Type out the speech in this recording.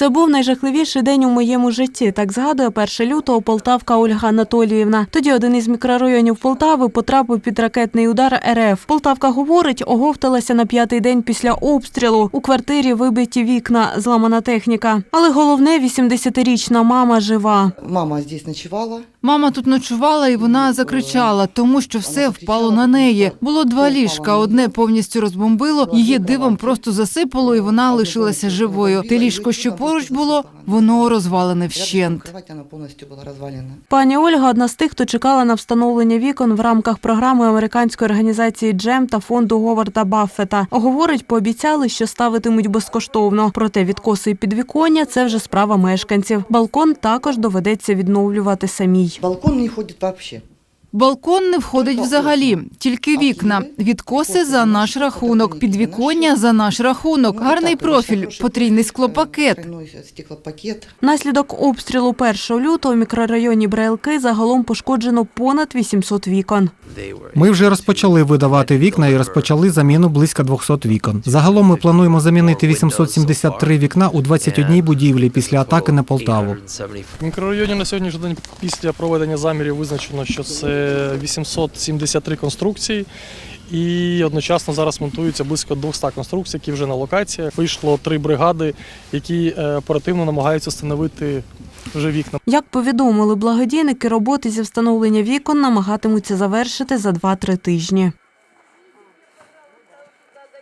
Це був найжахливіший день у моєму житті. Так згадує 1 лютого полтавка Ольга Анатоліївна. Тоді один із мікрорайонів Полтави потрапив під ракетний удар РФ. Полтавка говорить, оговталася на п'ятий день після обстрілу. У квартирі вибиті вікна, зламана техніка. Але головне, 80-річна мама жива. Мама здесь ночевала. Мама тут ночувала і вона закричала, тому що все впало на неї. Було два ліжка. Одне повністю розбомбило, її дивом просто засипало, і вона лишилася живою. Те ліжко, що поруч було, воно розвалене вщент. Пані Ольга одна з тих, хто чекала на встановлення вікон в рамках програми американської організації Джем та фонду Говарда Баффета. Говорить, пообіцяли, що ставитимуть безкоштовно. Проте відкоси і підвіконня – це вже справа мешканців. Балкон також доведеться відновлювати самій. Балкон не ходит вообще. Балкон не входить взагалі, тільки вікна. Відкоси за наш рахунок, підвіконня за наш рахунок. Ну, Гарний профіль, потрійний э, склопакет. стеклопакет. Обстрілу 1 лютого в мікрорайоні Брайлки загалом пошкоджено понад 800 вікон. Ми вже розпочали видавати вікна і розпочали заміну близько 200 вікон. Загалом ми плануємо замінити 873 вікна у 21 будівлі після атаки на Полтаву. В мікрорайоні на сьогоднішній день після проведення замірів визначено, що це 873 конструкції. І одночасно зараз монтуються близько 200 конструкцій, які вже на локаціях. Вийшло три бригади, які е, оперативно намагаються встановити вже вікна. Як повідомили благодійники, роботи зі встановлення вікон намагатимуться завершити за 2-3 тижні.